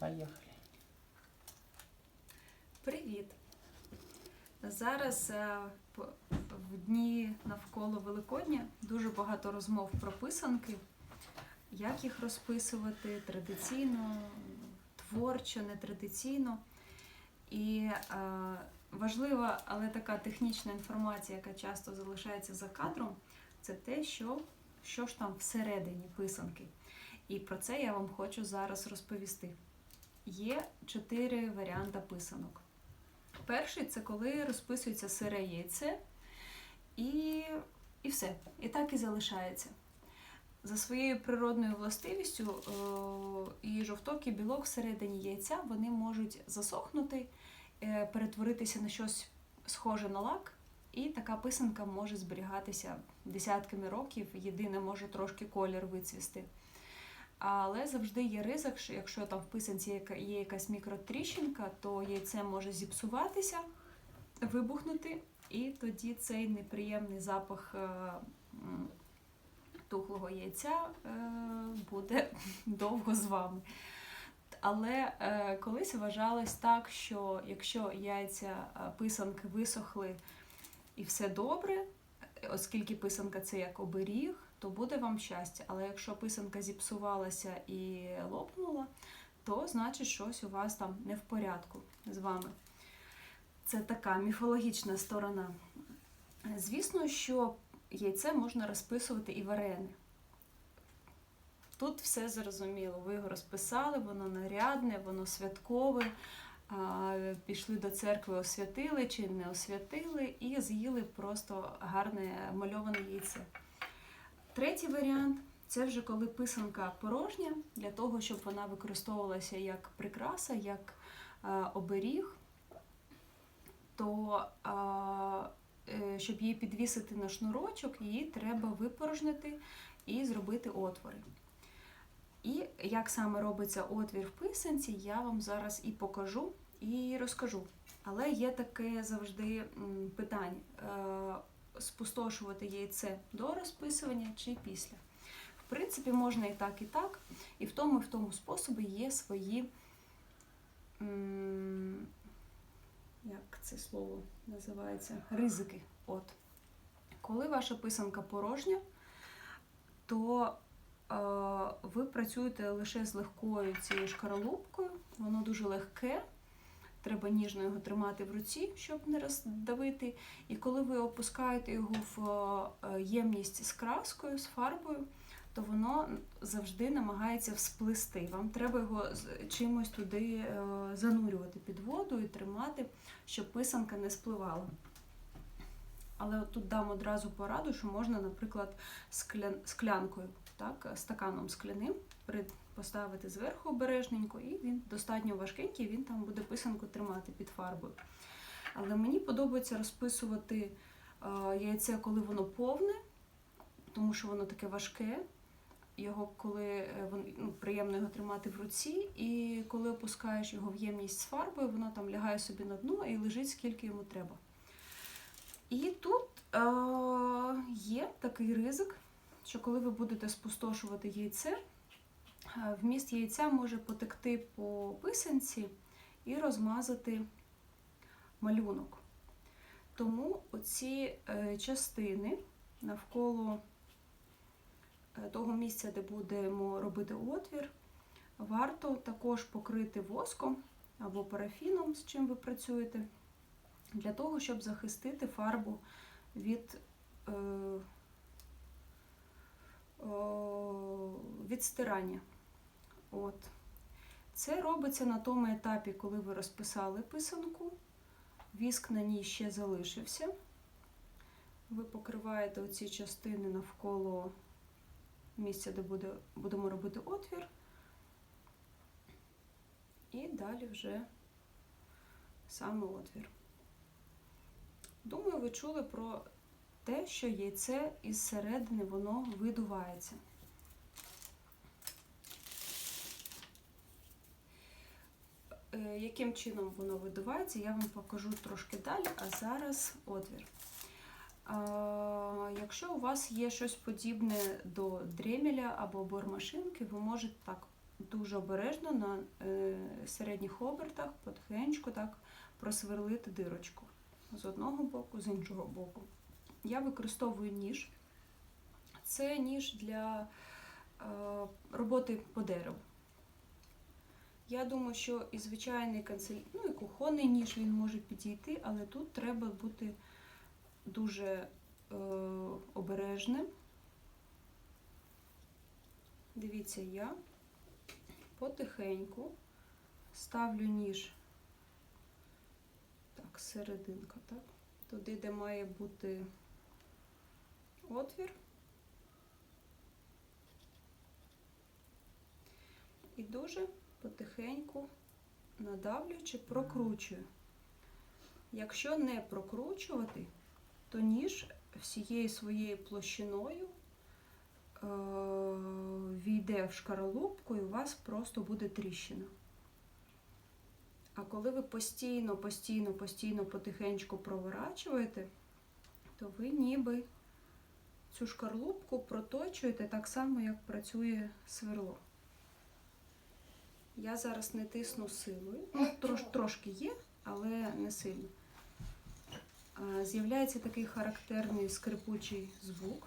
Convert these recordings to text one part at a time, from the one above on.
Поїхали. Привіт! Зараз е, в дні навколо Великодня дуже багато розмов про писанки, як їх розписувати традиційно, творчо, нетрадиційно. І е, важлива, але така технічна інформація, яка часто залишається за кадром, це те, що, що ж там всередині писанки. І про це я вам хочу зараз розповісти. Є чотири варіанти писанок. Перший це коли розписується сире яйце, і, і все. І так і залишається. За своєю природною властивістю е, і жовток, і білок всередині яйця вони можуть засохнути, е, перетворитися на щось схоже на лак, і така писанка може зберігатися десятками років. Єдине, може трошки колір вицвісти. Але завжди є ризик, що якщо там в писанці є якась мікротріщинка, то яйце може зіпсуватися, вибухнути, і тоді цей неприємний запах е, тухлого яйця е, буде довго з вами. Але е, колись вважалось так, що якщо яйця писанки висохли і все добре, оскільки писанка це як оберіг, то буде вам щастя. Але якщо писанка зіпсувалася і лопнула, то значить щось у вас там не в порядку з вами. Це така міфологічна сторона. Звісно, що яйце можна розписувати і варене. Тут все зрозуміло. Ви його розписали, воно нарядне, воно святкове. Пішли до церкви, освятили чи не освятили, і з'їли просто гарне мальоване яйце. Третій варіант це вже коли писанка порожня, для того, щоб вона використовувалася як прикраса, як е, оберіг, то е, щоб її підвісити на шнурочок, її треба випорожнити і зробити отвори. І як саме робиться отвір в писанці, я вам зараз і покажу, і розкажу. Але є таке завжди питання: е, спустошувати яйце до розписування чи після. В принципі, можна і так, і так. І в тому, і в тому способі є свої. Як це слово називається? Ризики. От. Коли ваша писанка порожня, то е, ви працюєте лише з легкою цією шкаралупкою, воно дуже легке. Треба ніжно його тримати в руці, щоб не роздавити. І коли ви опускаєте його в е, ємність з краскою, з фарбою, то воно завжди намагається всплисти. Вам треба його чимось туди е, занурювати під воду і тримати, щоб писанка не спливала. Але тут дам одразу пораду, що можна, наприклад, склян... склянкою, так, стаканом скляним поставити зверху обережненько, і він достатньо важкенький, він там буде писанку тримати під фарбою. Але мені подобається розписувати е, яйце, коли воно повне, тому що воно таке важке. Його, коли е, ну, приємно його тримати в руці, і коли опускаєш його в ємність з фарбою, воно там лягає собі на дно і лежить скільки йому треба. І тут е, є такий ризик, що коли ви будете спустошувати яйце, вміст яйця може потекти по писанці і розмазати малюнок. Тому оці е, частини навколо е, того місця, де будемо робити отвір, варто також покрити воском або парафіном, з чим ви працюєте, для того, щоб захистити фарбу від, е, від стирання. От. Це робиться на тому етапі, коли ви розписали писанку, віск на ній ще залишився. Ви покриваєте оці частини навколо місця, де буде, будемо робити отвір. І далі вже саме отвір. Думаю, ви чули про те, що яйце із середини воно видувається. Яким чином воно видувається, я вам покажу трошки далі, а зараз отвір. Якщо у вас є щось подібне до дремеля або бормашинки, ви можете так дуже обережно на е, середніх обертах, потихеньку так просверлити дирочку з одного боку, з іншого боку. Я використовую ніж. Це ніж для е, роботи по дереву. Я думаю, що і звичайний канцель... ну і кухонний ніж він може підійти, але тут треба бути дуже е, обережним. Дивіться, я потихеньку ставлю ніж так, серединка, так, туди, де має бути отвір. І дуже потихеньку надавлюючи, прокручую. Якщо не прокручувати, то ніж всією своєю площиною е, війде в шкаралупку і у вас просто буде тріщина. А коли ви постійно, постійно, постійно потихеньку проворачуєте, то ви ніби цю шкарлупку проточуєте так само, як працює сверло. Я зараз не тисну силою. Ну, трош, трошки є, але не сильно. З'являється такий характерний скрипучий звук.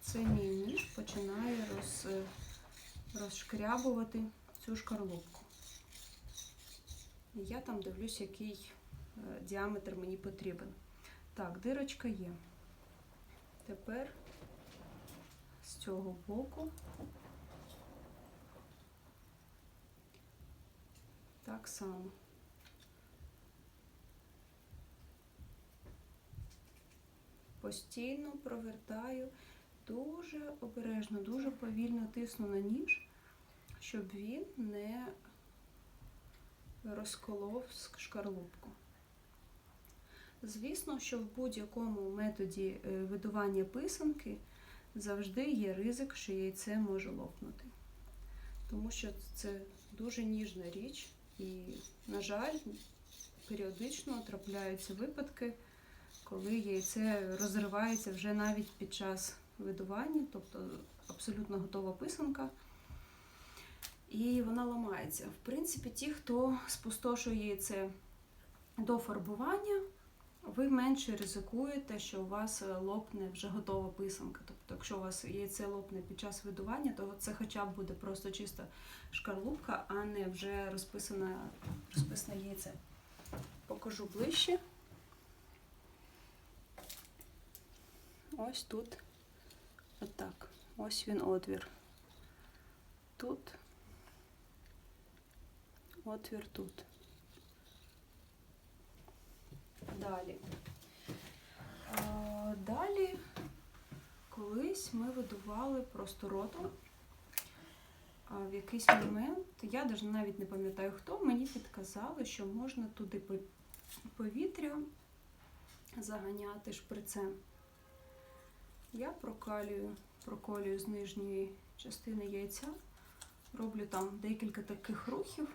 Це мій ніж починає роз, розшкрябувати цю шкарлупку. І я там дивлюсь, який е, діаметр мені потрібен. Так, дирочка є. Тепер з цього боку так само. Постійно провертаю дуже обережно, дуже повільно тисну на ніж, щоб він не розколов шкарлупку. Звісно, що в будь-якому методі е, видування писанки завжди є ризик, що яйце може лопнути. Тому що це дуже ніжна річ, і, на жаль, періодично трапляються випадки, коли яйце розривається вже навіть під час видування, тобто абсолютно готова писанка. І вона ламається. В принципі, ті, хто спустошує яйце до фарбування, ви менше ризикуєте, що у вас лопне вже готова писанка. Тобто, якщо у вас яйце лопне під час видування, то це хоча б буде просто чиста шкарлупка, а не вже розписане, розписане яйце. Покажу ближче. Ось тут. Отак. Ось він отвір. Тут. Отвір тут. Далі. Далі колись ми видували просто ротом. В якийсь момент, я навіть не пам'ятаю хто, мені підказали, що можна туди повітря заганяти шприцем. Я прокалюю, проколюю з нижньої частини яйця, роблю там декілька таких рухів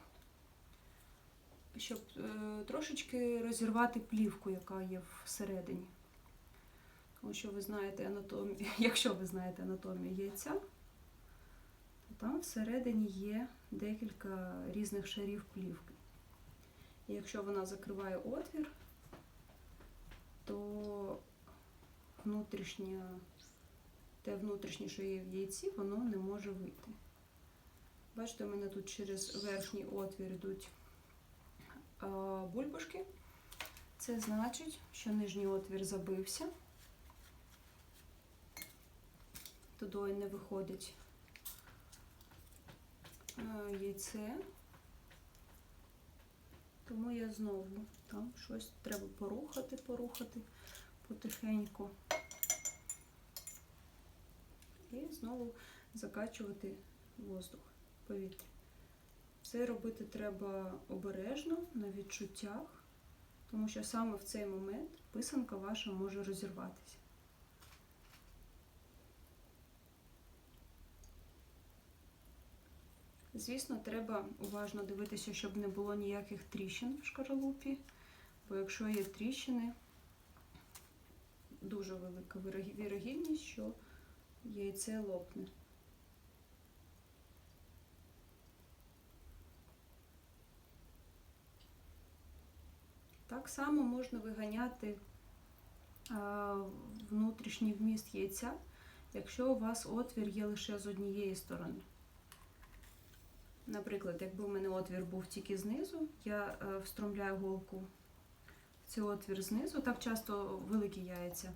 щоб е, трошечки розірвати плівку, яка є всередині. Тому що ви знаєте анатомію, якщо ви знаєте анатомію яйця, то там всередині є декілька різних шарів плівки. І якщо вона закриває отвір, то внутрішнє, те внутрішнє, що є в яйці, воно не може вийти. Бачите, у мене тут через верхній отвір йдуть бульбашки. Це значить, що нижній отвір забився, туди не виходить яйце, тому я знову там щось треба порухати, порухати потихеньку. І знову закачувати воздух, повітря. Це робити треба обережно, на відчуттях, тому що саме в цей момент писанка ваша може розірватися. Звісно, треба уважно дивитися, щоб не було ніяких тріщин в шкаралупі, бо якщо є тріщини, дуже велика вірогідність, що яйце лопне. Так само можна виганяти внутрішній вміст яйця, якщо у вас отвір є лише з однієї сторони. Наприклад, якби у мене отвір був тільки знизу, я е, встромляю голку в цей отвір знизу. Так часто великі яйця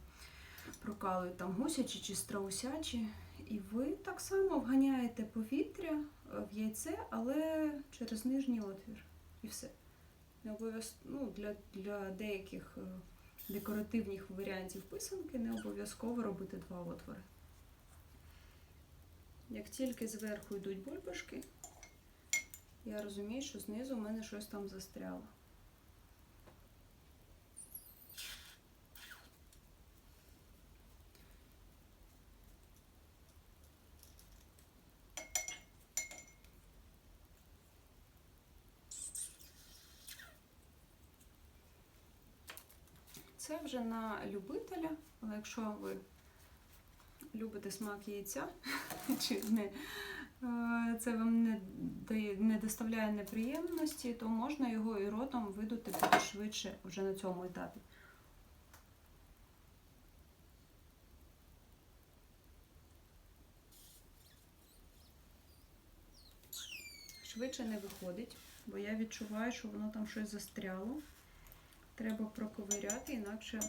прокалують там гусячі чи страусячі. І ви так само вганяєте повітря е, в яйце, але через нижній отвір. І все. Не ну, для, для деяких е, декоративних варіантів писанки не обов'язково робити два отвори. Як тільки зверху йдуть бульбашки, я розумію, що знизу в мене щось там застряло. Це вже на любителя, але якщо ви любите смак яйця, чи не, е, це вам не, не доставляє неприємності, то можна його і ротом видути буде швидше вже на цьому етапі. Швидше не виходить, бо я відчуваю, що воно там щось застряло. Треба проковиряти, інакше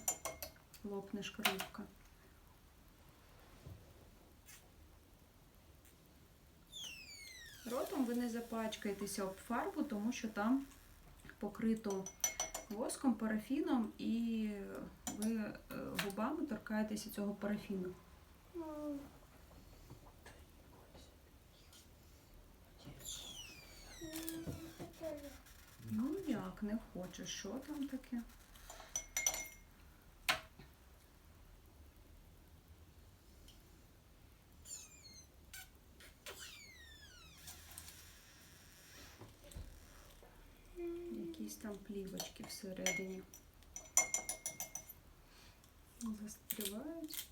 лопне шкарлупка. Ротом ви не запачкаєтеся об фарбу, тому що там покрито воском, парафіном, і ви е, губами торкаєтеся цього парафіну. Ну як не хочеш, що там таке? Якісь там плівочки всередині. Застрівають.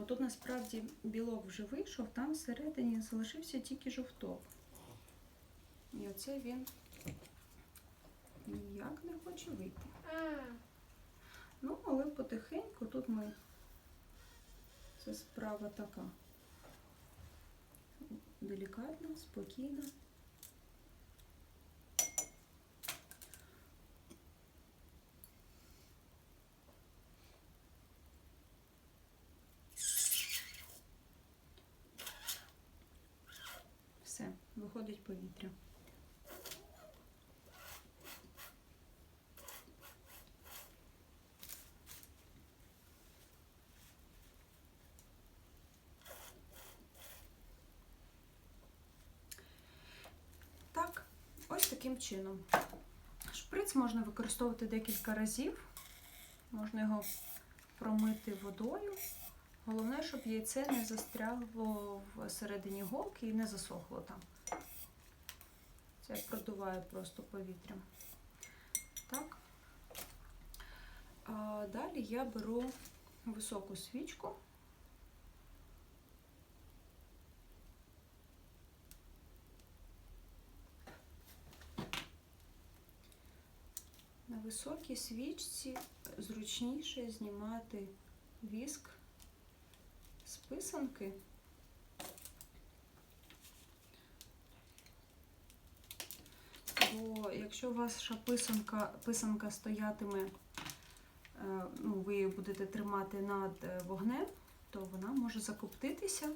Бо тут насправді білок вже вийшов, там всередині залишився тільки жовток. І оце він ніяк не хоче вийти. Ну, але потихеньку тут ми. Це справа така. Делікатна, спокійна. Все, виходить повітря. Так, ось таким чином. Шприц можна використовувати декілька разів. Можна його промити водою. Головне, щоб яйце не застряло всередині голки і не засохло там. Це я продуваю просто повітрям. Так. А далі я беру високу свічку. На високій свічці зручніше знімати віск з писанки. Бо якщо ваша писанка, писанка стоятиме, е, ну, ви її будете тримати над е, вогнем, то вона може закоптитися,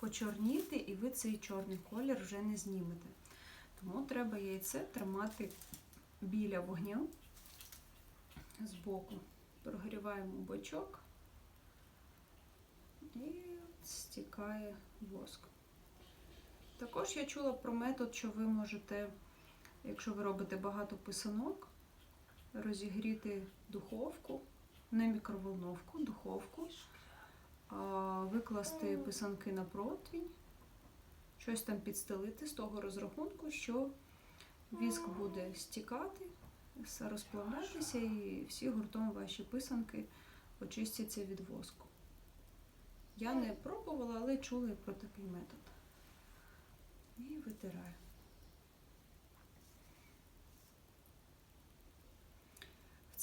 почорніти, і ви цей чорний колір вже не знімете. Тому треба яйце тримати біля вогню збоку. Прогріваємо бочок і стікає воск. Також я чула про метод, що ви можете, якщо ви робите багато писанок, розігріти духовку, не мікроволновку, духовку, викласти писанки на противень, щось там підстелити з того розрахунку, що віск буде стікати, розплавлятися і всі гуртом ваші писанки очистяться від воску. Я не пробувала, але чула і про такий метод. І витираю.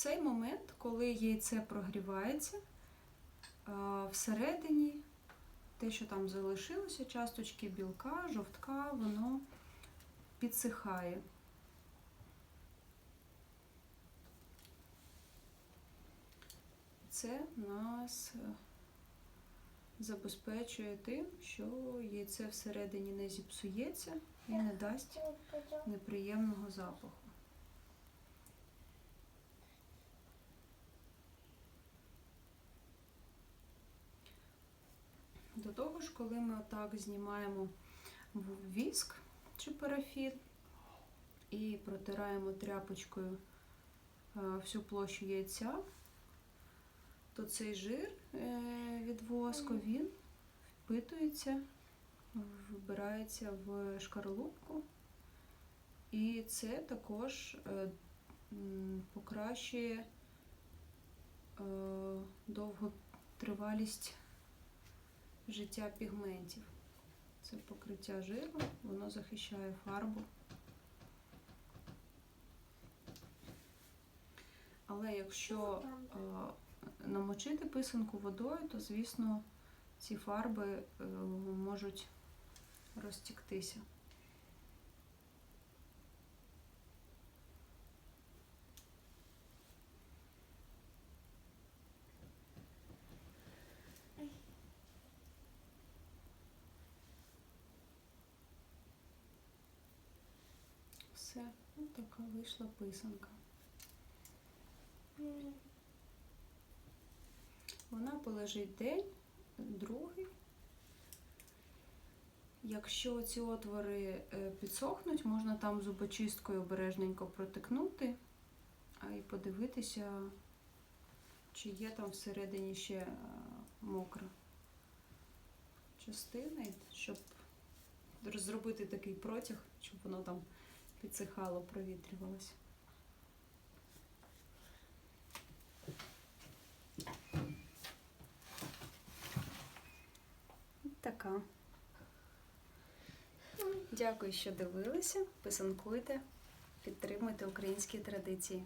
Цей момент, коли яйце прогрівається, всередині те, що там залишилося, часточки білка, жовтка, воно підсихає. Це нас е, забезпечує тим, що яйце всередині не зіпсується і не дасть неприємного запаху. До того ж, коли ми отак знімаємо віск чи парафін і протираємо тряпочкою е, всю площу яйця, то цей жир е, від воску він впитується, вбирається в шкаралупку, і це також е, покращує довготривалість життя пігментів. Це покриття жиру, воно захищає фарбу. Але якщо е, намочити писанку водою, то звісно ці фарби е, можуть розтіктися. Все, ну така вийшла писанка. Вона полежить день, другий. Якщо ці отвори е, підсохнуть, можна там зубочисткою обережненько протикнути, і подивитися, чи є там всередині ще е, мокра частина, щоб зробити такий протяг, щоб воно там підсихало, провітрювалося. Така. Дякую, що дивилися. Писанкуйте, підтримуйте українські традиції.